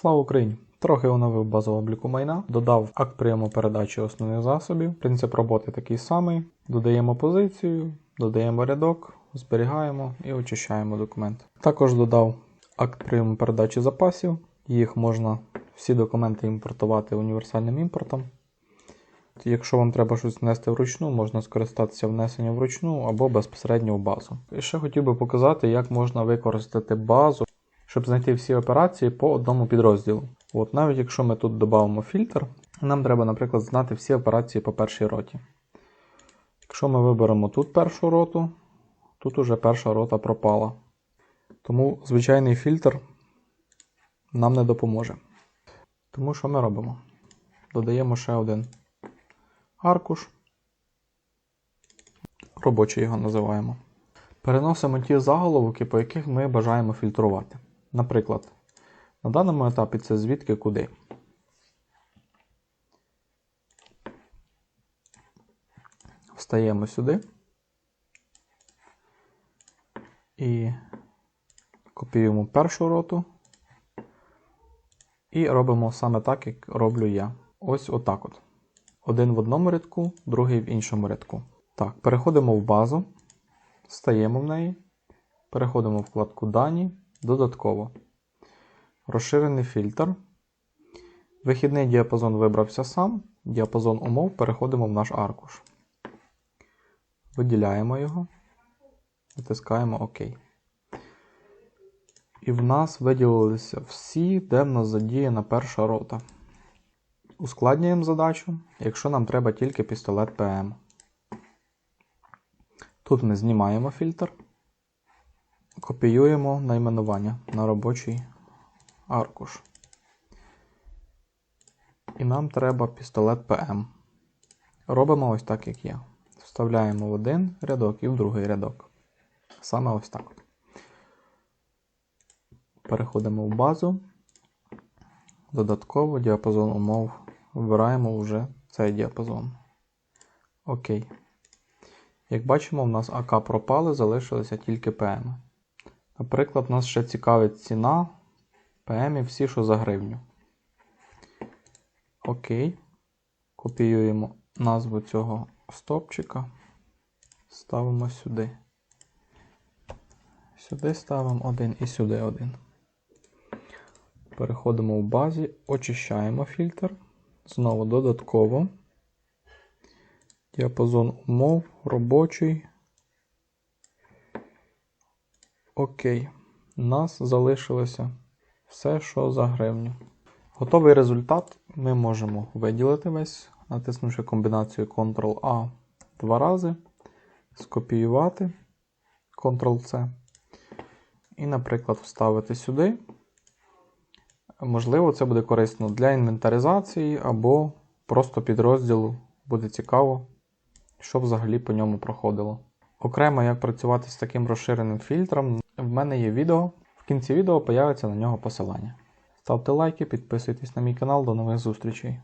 Слава Україні! Трохи оновив базу обліку майна, додав акт прийому передачі основних засобів. Принцип роботи такий самий. Додаємо позицію, додаємо рядок, зберігаємо і очищаємо документ. Також додав акт прийому передачі запасів. Їх можна всі документи імпортувати універсальним імпортом. Якщо вам треба щось внести вручну, можна скористатися внесенням вручну або безпосередньо в базу. І ще хотів би показати, як можна використати базу, щоб знайти всі операції по одному підрозділу. От навіть якщо ми тут додамо фільтр, нам треба, наприклад, знати всі операції по першій роті. Якщо ми виберемо тут першу роту, тут уже перша рота пропала. Тому звичайний фільтр нам не допоможе. Тому що ми робимо? Додаємо ще один аркуш. Робочий його називаємо. Переносимо ті заголовки, по яких ми бажаємо фільтрувати. Наприклад, на даному етапі це звідки куди. Встаємо сюди і копіюємо першу роту. І робимо саме так, як роблю я. Ось отак от. Один в одному рядку, другий в іншому рядку. Так, переходимо в базу, встаємо в неї, переходимо в вкладку Дані, додатково. Розширений фільтр. Вихідний діапазон вибрався сам. Діапазон умов переходимо в наш аркуш. Виділяємо його, натискаємо ОК. І в нас виділилися всі, де в нас задіяна перша рота. Ускладнюємо задачу, якщо нам треба тільки пістолет ПМ. Тут ми знімаємо фільтр, копіюємо найменування на робочий аркуш. І нам треба пістолет ПМ. Робимо ось так, як є. Вставляємо в один рядок і в другий рядок. Саме ось так. Переходимо в базу. Додатково діапазон умов. Вибираємо вже цей діапазон. Окей. Як бачимо, в нас АК пропали, залишилися тільки ПМ. Наприклад, нас ще цікавить ціна ПМ всі, що за гривню. Окей. Копіюємо назву цього стопчика. Ставимо сюди. Сюди ставимо один і сюди один. Переходимо в базі, очищаємо фільтр. Знову додатково. Діапазон умов, робочий. Окей. Нас залишилося все, що за гривню. Готовий результат ми можемо виділити весь, натиснувши комбінацію Ctrl-A два рази, скопіювати Ctrl-C. І, наприклад, вставити сюди. Можливо, це буде корисно для інвентаризації або просто підрозділу буде цікаво, що взагалі по ньому проходило. Окремо, як працювати з таким розширеним фільтром, в мене є відео. В кінці відео появиться на нього посилання. Ставте лайки, підписуйтесь на мій канал, до нових зустрічей.